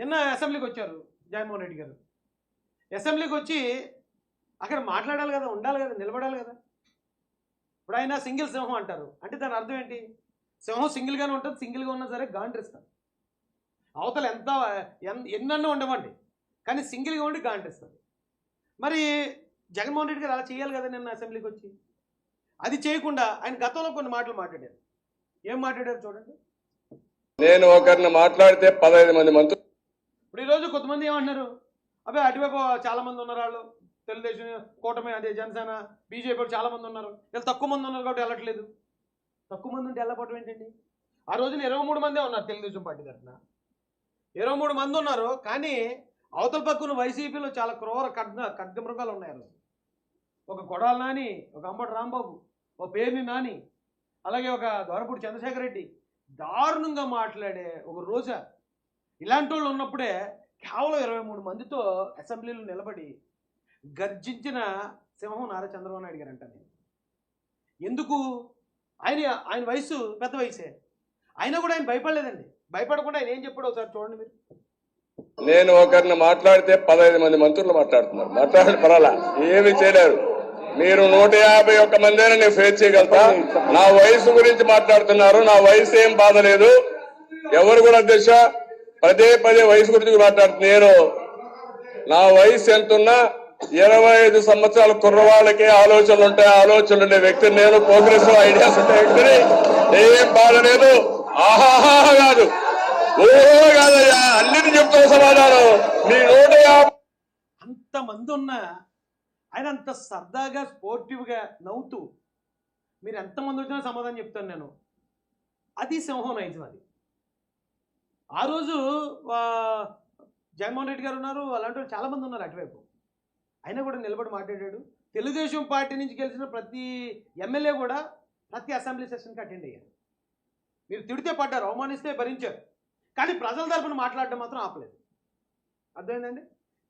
నిన్న అసెంబ్లీకి వచ్చారు జగన్మోహన్ రెడ్డి గారు. అసెంబ్లీకి వచ్చి అక్కడ మాట్లాడాలి కదా ఉండాలి కదా నిలబడాలి కదా. ఇప్పుడు ఆయన సింగిల్ సింహం అంటారు. అంటే దాని అర్థం ఏంటి? సింహం సింగిల్గానే ఉంటుంది సింగిల్గా ఉన్నా సరే గాండ్రిస్తాం అవతల ఎంత ఎన్- ఎన్నెన్నో ఉండవండి కానీ సింగిల్గా ఉండి గాండ్రిస్తుంది మరి జగన్మోహన్ రెడ్డి గారు అలా చేయాలి కదా నిన్న అసెంబ్లీకి వచ్చి? అది చేయకుండా ఆయన గతంలో కొన్ని మాటలు మాట్లాడారు. ఏం మాట్లాడారు చూడండి. నేను ఒకరిని మాట్లాడితే పదహైదు మంది మంత్రులు ఇప్పుడు ఈరోజు కొంతమంది ఏమంటున్నారు? అబ్బాయి అటువైపు చాలామంది ఉన్నారు వాళ్ళు. తెలుగుదేశం కూటమి అదే జనసేన బీజేపీ చాలామంది ఉన్నారు. వీళ్ళు తక్కువ మంది ఉన్నారు కాబట్టి వెళ్ళట్లేదు. తక్కువ మంది ఉంటే వెళ్ళకపోవడం ఏంటండి? ఆ రోజున ఇరవై మూడు మందే ఉన్నారు తెలుగుదేశం పార్టీ తరఫున. ఇరవై మూడు మంది ఉన్నారు కానీ అవతల పక్కన వైసీపీలో చాలా క్రూర ఖడ్గ ఖడ్గ మృగాలు ఉన్నాయి ఆ రోజు. ఒక కొడాల నాని ఒక అంబటి రాంబాబు ఒక పేర్ని నాని అలాగే ఒక దొరపూడి చంద్రశేఖర్ రెడ్డి దారుణంగా మాట్లాడే ఒక రోజా ఇలాంటి వాళ్ళు ఉన్నప్పుడే కేవలం ఇరవై మూడు మందితో అసెంబ్లీలో నిలబడి గర్జించిన సింహం నారా చంద్రబాబు నాయుడు గారు అంటాను ఎందుకు? ఆయన ఆయన వయసు పెద్ద వయసే. అయినా కూడా ఆయన భయపడలేదండి. భయపడకుండా ఆయన ఏం చెప్పాడు ఒకసారి చూడండి మీరు. నేను ఒకరిని మాట్లాడితే పదహైదు మంది మంత్రులు మాట్లాడుతున్నారు. మాట్లాడే పర్వాలా ఏమి చేయలేరు. మీరు నూట యాభై ఒక్క మందిని నేను ఫేస్ చేయగలుగుతా? నా వయసు గురించి మాట్లాడుతున్నారు. నా వయసు ఏం బాధ లేదు ఎవరు కూడా అధ్యక్ష పదే పదే వయసు గురించి మాట్లాడుతున్నా. నేను నా వయసు ఎంతున్నా? ఇరవై ఐదు సంవత్సరాల కుర్రవాళ్ళకి ఆలోచనలు ఉంటాయి. ఆలోచనలు ఉండే వ్యక్తి నేను. ప్రోగ్రెస్ ఐడియాస్ ఉంటాయి. వ్యక్తిని ఏం బాధలేదు ఆహాహా కాదు. ఓ కాదయ్యా. అన్నిటి చెప్తాను సమాధానం. మీ నూట యాభై అంతమంది ఉన్నా ఆయన అంత సరదాగా స్పోర్టివ్గా నవ్వుతూ మీరు ఎంతమంది వచ్చినా సమాధానం చెప్తాను నేను. అది సింహం నైజం అది ఆ రోజు జగన్మోహన్ రెడ్డి గారు ఉన్నారు అలాంటి వాళ్ళు చాలామంది ఉన్నారు అటువైపు. అయినా కూడా నిలబడి మాట్లాడాడు. తెలుగుదేశం పార్టీ నుంచి గెలిచిన ప్రతి ఎమ్మెల్యే కూడా ప్రతి అసెంబ్లీ సెషన్కి అటెండ్ అయ్యారు. మీరు తిడితే పడ్డారు అవమానిస్తే భరించారు. కానీ ప్రజల తరపున మాట్లాడడం మాత్రం ఆపలేదు. అర్థమైందండి?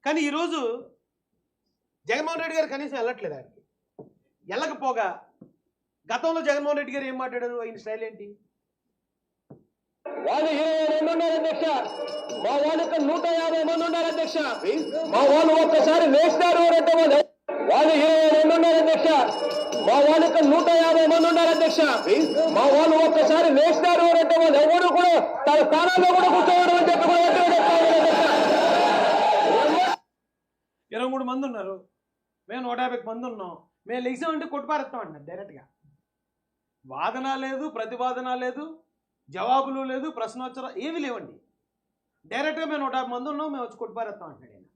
కానీ ఈరోజు జగన్మోహన్ రెడ్డి గారు కనీసం వెళ్ళట్లేదు ఆయనకి. వెళ్ళకపోగా గతంలో జగన్మోహన్ రెడ్డి గారు ఏం మాట్లాడారు? ఆయన స్టైల్ ఏంటి? వాళ్ళు ఇరవై రెండు ఉన్నారు అధ్యక్ష. మా వాళ్ళకి నూట యాభై మంది ఉన్నారు అధ్యక్ష. మా వాళ్ళు ఒక్కసారి వేస్తారు అంటే వాళ్ళు. వాళ్ళు ఇరవై రెండు ఉన్నారు అధ్యక్ష. మా వాళ్ళకి నూట యాభై మంది ఉన్నారు అధ్యక్ష. మా వాళ్ళు ఒక్కసారి వేస్తారు అంటే వాళ్ళు. ఎవరు కూడా తన స్థానాల్లో కూడా కూర్చోవడం అని చెప్పి కూడా ఇరవై మూడు మంది ఉన్నారు. మేము నూట యాభై మంది ఉన్నాం. మేము లెగిసామంటే కొట్టుపారేస్తాం అంటున్నారు డైరెక్ట్గా వాదన లేదు ప్రతివాదన లేదు. జవాబులు లేదు ప్రశ్నోత్తర ఏమీ లేవండి. డైరెక్ట్గా మేము నూట యాభై మంది ఉన్నాం మేము వచ్చి కొట్టుపారేస్తాం అంటున్నాడు ఆయన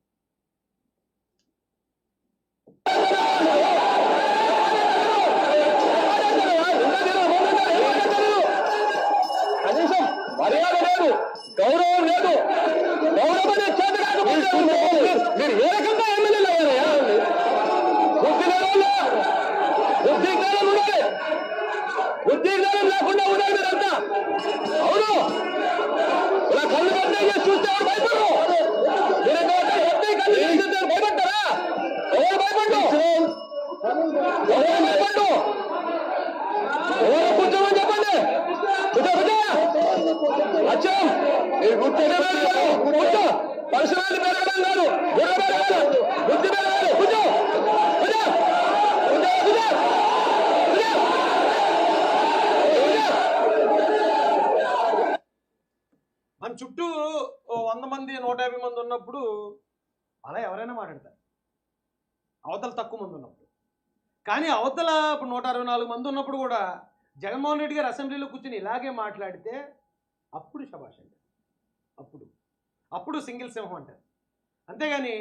మర్యాద లేదు. నూట యాభై మంది ఉన్నప్పుడు అలా ఎవరైనా మాట్లాడతారు. అవతల తక్కువ మంది ఉన్నప్పుడు. కానీ అవతల ఇప్పుడు నూట అరవై నాలుగు మంది ఉన్నప్పుడు కూడా జగన్మోహన్ రెడ్డి గారు అసెంబ్లీలో కూర్చొని ఇలాగే మాట్లాడితే అప్పుడు శభాష్ అంటారు. అప్పుడు. అప్పుడు సింగిల్ సింహం అంటారు. అంతేగాని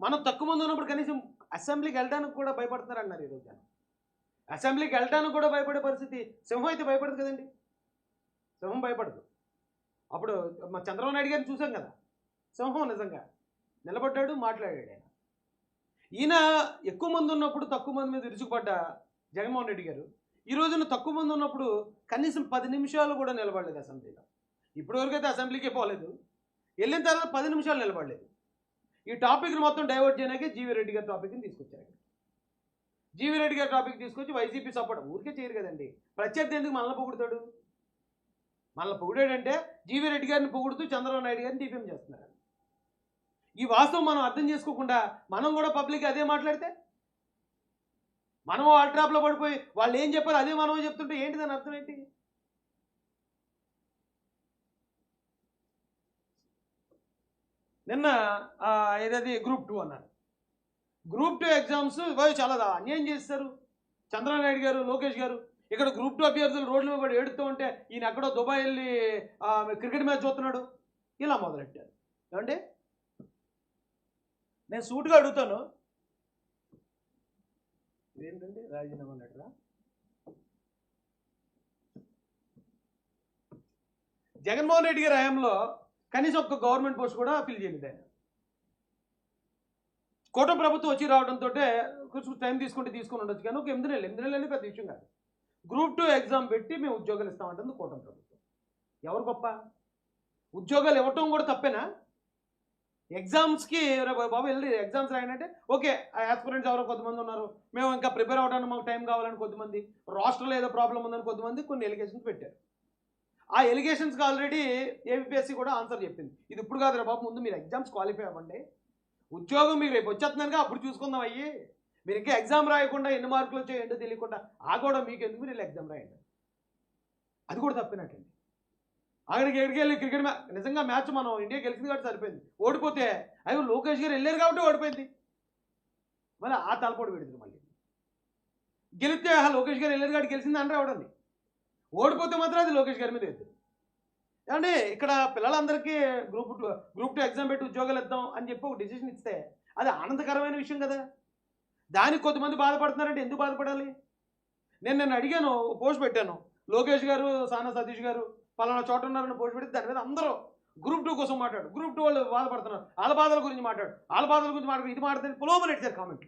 మనం తక్కువ మంది ఉన్నప్పుడు కనీసం అసెంబ్లీకి వెళ్ళడానికి కూడా భయపడుతున్నారు అన్నారు ఈరోజు జనం. అసెంబ్లీకి వెళ్ళడానికి కూడా భయపడే పరిస్థితి సింహం అయితే భయపడదు కదండి. సింహం భయపడదు. అప్పుడు మా చంద్రబాబు నాయుడు గారిని చూసాం కదా. సింహం నిజంగా. నిలబడ్డాడు మాట్లాడాడు ఆయన. ఈయన ఎక్కువ మంది ఉన్నప్పుడు తక్కువ మంది మీద విరుచుకుపడ్డ జగన్మోహన్ రెడ్డి గారు. ఈ రోజున తక్కువ మంది ఉన్నప్పుడు కనీసం పది నిమిషాలు కూడా నిలబడలేదు అసెంబ్లీలో. ఇప్పటివరకు అయితే అసెంబ్లీకే పోలేదు. వెళ్ళిన తర్వాత పది నిమిషాలు నిలబడలేదు. ఈ టాపిక్ని మొత్తం డైవర్ట్ చేయడానికి జీవి రెడ్డి గారి టాపిక్ని తీసుకొచ్చారు ఇక్కడ. రెడ్డి గారి టాపిక్ తీసుకొచ్చి వైసీపీ సపోర్ట్. ఊరికే చేయరు కదండి. ప్రత్యర్థి ఎందుకు మనల్ని పొగుడుతాడు? మనల్ని పొగిడాడంటే జీవి రెడ్డి గారిని పొగుడుతూ చంద్రబాబు నాయుడు గారిని డిఫెమ్ చేస్తున్నారు. ఈ వాస్తవం మనం అర్థం చేసుకోకుండా మనం కూడా పబ్లిక్ అదే మాట్లాడితే? మనం ఆ ట్రాప్లో పడిపోయి వాళ్ళు ఏం చెప్పారు అదే మనం చెప్తుంటే ఏంటి దాని అర్థం ఏంటి? నిన్న ఆ, ఏదది గ్రూప్ టూ అన్నారు. గ్రూప్ టూ ఎగ్జామ్స్ ఇవ్వ చాలా అన్యాయం చేస్తారు చంద్రనాయుడు నాయుడు గారు లోకేష్ గారు. ఇక్కడ గ్రూప్ టూ అభ్యర్థులు రోడ్ల మీద పడి ఏడుతూ ఉంటే ఈయన ఎక్కడో దుబాయ్ వెళ్ళి క్రికెట్ మ్యాచ్ చూస్తున్నాడు. ఇలా మొదలెట్టారు. ఏమండి? నేను సూటుగా అడుగుతాను. ఏంటండి రాజీనామా లెటరా? జగన్మోహన్ రెడ్డి గారి హయాంలో కనీసం ఒక్క గవర్నమెంట్ పోస్ట్ కూడా ఫిల్ చేయలేదు ఆయన. కోట ప్రభుత్వం వచ్చి రావడంతో కొంచెం టైం తీసుకుంటే తీసుకుని ఉండొచ్చు కానీ ఒక ఎనిమిది నెలలు ఎనిమిది నెలలు అనేది పెద్ద విషయం కాదు. గ్రూప్ టూ ఎగ్జామ్ పెట్టి మేము ఉద్యోగాలు ఇస్తామంటుంది కూటమి ప్రభుత్వం. ఎవరు గొప్ప? ఉద్యోగాలు ఇవ్వటం కూడా తప్పేనా? ఎగ్జామ్స్కి బాబు వెళ్ళి ఎగ్జామ్స్ రాయనంటే ఓకే ఆ ఆస్పిరెంట్స్ ఎవరో కొంతమంది ఉన్నారు. మేము ఇంకా ప్రిపేర్ అవ్వడానికి మాకు టైం కావాలని కొద్దిమంది రాష్ట్రంలో ఏదో ప్రాబ్లం ఉందని కొద్దిమంది కొన్ని ఎలిగేషన్స్ పెట్టారు. ఆ ఎలిగేషన్స్కి ఆల్రెడీ ఏబిపిఎస్సి కూడా ఆన్సర్ చెప్పింది. ఇది ఇప్పుడు కాదు బాబు ముందు మీరు ఎగ్జామ్స్ క్వాలిఫై అవ్వండి. ఉద్యోగం మీకు రేపు వచ్చేస్తున్నానుగా అప్పుడు చూసుకుందాం అయ్యి. మీరు ఇంకా ఎగ్జామ్ రాయకుండా ఎన్ని మార్కులు వచ్చాయో ఏంటో తెలియకుండా ఆ కూడా మీకు ఎందుకు మీరు ఎగ్జామ్ రాయండి? అది కూడా తప్పినట్టండి అక్కడికి ఎక్కడికి వెళ్ళి క్రికెట్ మ్యాచ్ నిజంగా మ్యాచ్ మనం ఇండియా గెలిచింది కాబట్టి సరిపోయింది. ఓడిపోతే అయ్యో లోకేష్ గారు వెళ్ళారు కాబట్టి ఓడిపోయింది. మళ్ళీ ఆ తలపోటు పెడుతుంది మళ్ళీ. గెలిస్తే ఆ లోకేష్ గారు వెళ్ళారు కాబట్టి గెలిచింది అని రావడండి. ఓడిపోతే మాత్రం అది లోకేష్ గారి మీద ఎత్తుంది ఏమంటే ఇక్కడ పిల్లలందరికీ group two group two exam పెట్టి ఉద్యోగాలు ఇద్దాం అని చెప్పి ఒక డిసిషన్ ఇస్తే అది ఆనందకరమైన విషయం కదా. దానికి కొంతమంది బాధపడుతున్నారంటే ఎందుకు బాధపడాలి? నేను నేను అడిగాను పోస్ట్ పెట్టాను. లోకేష్ గారు సానా సతీష్ గారు పలానా చోట ఉన్నారని పోస్ట్ పెడితే దాని మీద అందరూ గ్రూప్ టూ కోసం మాట్లాడు. గ్రూప్ టూ వాళ్ళు బాధపడుతున్నారు. వాళ్ళ బాధల గురించి మాట్లాడు. వాళ్ళ బాధల గురించి మాట్లాడు. ఇది మాట్లాడితే పులోమని కామెంట్లు కామెంట్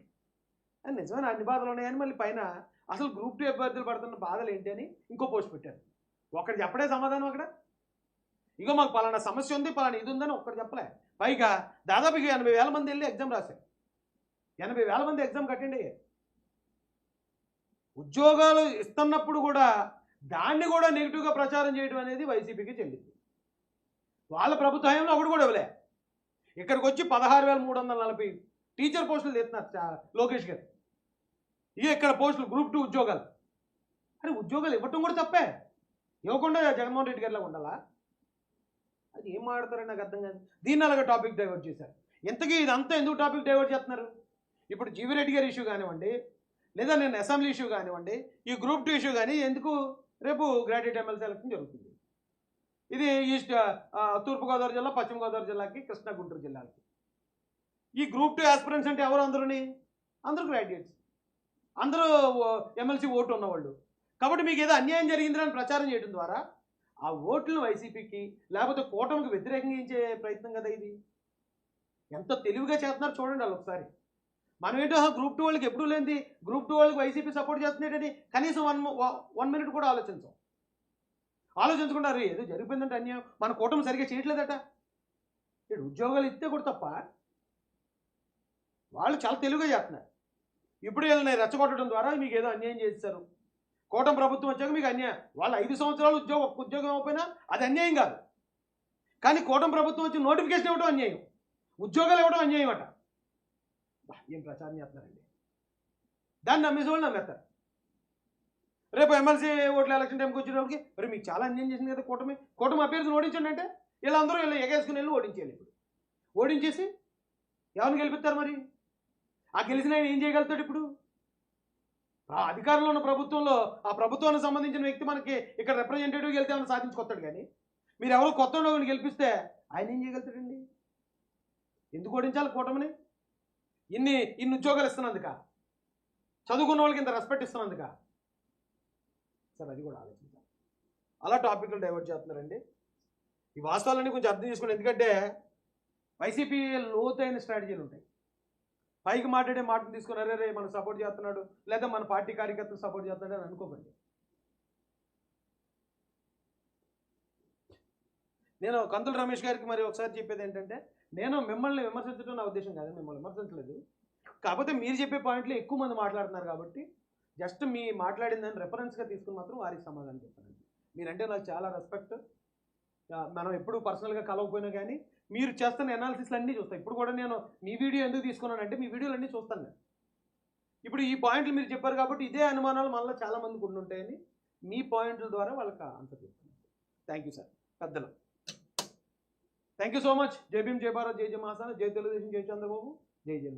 నిజమైన? అన్ని బాధలు ఉన్నాయని మళ్ళీ పైన అసలు గ్రూప్ టూ అభ్యర్థులు పడుతున్న బాధలు ఏంటి అని ఇంకో పోస్ట్ పెట్టారు. ఒకటి చెప్పడే సమాధానం అక్కడ? ఇగో మాకు పలానా సమస్య ఉంది పలానా ఇది ఉందని ఒక్కటి చెప్పలే. పైగా దాదాపు ఇక ఎనభై వేల మంది వెళ్ళి ఎగ్జామ్ రాశారు. ఎనభై వేల మంది ఎగ్జామ్ కట్టండి. ఉద్యోగాలు ఇస్తున్నప్పుడు కూడా దాన్ని కూడా నెగిటివ్గా ప్రచారం చేయడం అనేది వైసీపీకి చెల్లింది. వాళ్ళ ప్రభుత్వంలో ఒకటి కూడా ఇవ్వలే. ఇక్కడికి వచ్చి పదహారు వేల మూడు వందల నలభై టీచర్ పోస్టులు తెస్తున్నారు చా- లోకేష్ గారు. ఇక ఇక్కడ పోస్టులు గ్రూప్ టూ ఉద్యోగాలు. అరే ఉద్యోగాలు ఇవ్వటం కూడా తప్పే. ఇవ్వకుండా జగన్మోహన్ రెడ్డి గారిలో ఉండాలా? అది ఏం మాడతారని నాకు అర్థం కాదు. దీన్ని అలాగే టాపిక్ డైవర్ట్ చేశారు. ఇంతకీ ఇదంతా ఎందుకు టాపిక్ డైవర్ట్ చేస్తున్నారు? ఇప్పుడు జీవిరెడ్డి గారి ఇష్యూ కానివ్వండి లేదా నేను అసెంబ్లీ ఇష్యూ కానివ్వండి ఈ గ్రూప్ టూ ఇష్యూ కానీ ఎందుకు రేపు గ్రాడ్యుయేట్ ఎమ్మెల్సీ ఎలక్షన్ జరుగుతుంది. ఇది ఈస్ట్ తూర్పుగోదావరి జిల్లా పశ్చిమ గోదావరి జిల్లాకి కృష్ణా గుంటూరు జిల్లాకి ఈ గ్రూప్ టూ ఆస్పిరెంట్స్ అంటే ఎవరు అందరూని అందరూ గ్రాడ్యుయేట్స్. అందరూ ఎమ్మెల్సీ ఓటు ఉన్నవాళ్ళు. కాబట్టి మీకు ఏదో అన్యాయం జరిగిందని ప్రచారం చేయడం ద్వారా ఆ ఓట్లను వైసీపీకి లేకపోతే కూటమికి వ్యతిరేకంగా ఇచ్చే ప్రయత్నం కదా ఇది? ఎంత తెలివిగా చేస్తున్నారు చూడండి వాళ్ళు ఒకసారి. మనం ఏంటో గ్రూప్ టూ వాళ్ళకి ఎప్పుడు లేనిది. గ్రూప్ టూ వాళ్ళకి వైసీపీ సపోర్ట్ చేస్తున్నాడని కనీసం వన్ వన్ మినిట్ కూడా ఆలోచించాం. ఆలోచించుకుంటారు ఏదో జరిగిపోయిందంటే అన్యాయం. మన కూటమి సరిగ్గా చేయట్లేదట. ఇక్కడ ఉద్యోగాలు ఇస్తే కూడా తప్ప వాళ్ళు చాలా తెలుగుగా చేస్తున్నారు. ఇప్పుడు వీళ్ళని రెచ్చగొట్టడం ద్వారా మీకు ఏదో అన్యాయం చేస్తారు కూటమి ప్రభుత్వం వచ్చాక మీకు అన్యాయం. వాళ్ళు ఐదు సంవత్సరాలు ఉద్యోగం ఒక్క ఉద్యోగం అయిపోయినా అది అన్యాయం కాదు. కానీ కూటమి ప్రభుత్వం వచ్చి నోటిఫికేషన్ ఇవ్వడం అన్యాయం. ఉద్యోగాలు ఇవ్వడం అన్యాయం అట ఏం ప్రచారం చేస్తున్నారండి దాన్ని నమ్మేసి వాళ్ళు నమ్మేస్తారు రేపు ఎమ్మెల్సీ ఓట్ల ఎలక్షన్ టైంకి వచ్చేటప్పటికి మరి మీకు చాలా అన్యాయం చేసింది కదా కూటమి కూటమి అభ్యర్థిని ఓడించండి అంటే వీళ్ళందరూ వీళ్ళు ఎగేసుకుని వెళ్ళి ఓడించేయాలి ఇప్పుడు ఓడించేసి ఎవరిని గెలిపిస్తారు మరి ఆ గెలిచిన ఆయన ఏం చేయగలుగుతాడు ఇప్పుడు ఆ అధికారంలో ఉన్న ప్రభుత్వంలో ఆ ప్రభుత్వానికి సంబంధించిన వ్యక్తి మనకి ఇక్కడ రిప్రజెంటేటివ్కి వెళ్తే ఏమైనా సాధించుకొస్తాడు కానీ మీరు ఎవరు కొత్త వాళ్ళని గెలిపిస్తే ఆయన ఏం చేయగలుగుతాడండి ఎందుకు ఓడించాలి కూటమిని ఇన్ని ఇన్ని ఉద్యోగాలు ఇస్తున్నందుక? చదువుకున్న వాళ్ళకి ఇంత రెస్పెక్ట్ ఇస్తున్నందుక? సార్ అది కూడా ఆలోచించాలి అలా టాపిక్లు డైవర్ట్ చేస్తున్నారండి. ఈ వాస్తవాలన్నీ కొంచెం అర్థం చేసుకోండి. ఎందుకంటే వైసీపీ లోతైన స్ట్రాటజీలు ఉంటాయి. పైకి మాట్లాడే మాటలు తీసుకుని అరే రే మనం సపోర్ట్ చేస్తున్నాడు. లేదా మన పార్టీ కార్యకర్తలు సపోర్ట్ చేస్తున్నాడు అని అనుకోకండి. నేను కందుల రమేష్ గారికి మరి ఒకసారి చెప్పేది ఏంటంటే నేను మిమ్మల్ని విమర్శించడం నా ఉద్దేశం కాదు మిమ్మల్ని విమర్శించలేదు. కాకపోతే మీరు చెప్పే పాయింట్లో ఎక్కువ మంది మాట్లాడుతున్నారు కాబట్టి జస్ట్ మీ మాట్లాడిందని రెఫరెన్స్గా తీసుకుని మాత్రం వారికి సమాధానం చెప్పాను మీరంటే నాకు చాలా రెస్పెక్ట్ మనం ఎప్పుడు పర్సనల్గా కలవకపోయినా కానీ మీరు చేస్తున్న అనాలిసిస్లు అన్నీ చూస్తాను ఇప్పుడు కూడా నేను మీ వీడియో ఎందుకు తీసుకున్నానంటే మీ వీడియోలు అన్నీ చూస్తాను నేను. ఇప్పుడు ఈ పాయింట్లు మీరు చెప్పారు కాబట్టి ఇదే అనుమానాలు మనలో చాలామందికి ఉండుంటాయని మీ పాయింట్ల ద్వారా వాళ్ళకి ఆన్సర్ చెప్తున్నాను థ్యాంక్ యూ సార్ పెద్దలు. థ్యాంక్ యూ సో మచ్ జై భీమ్ జై భారత్ జై జయ మహాసాన జై తెలుగుదేశం జై చంద్రబాబు జై జయ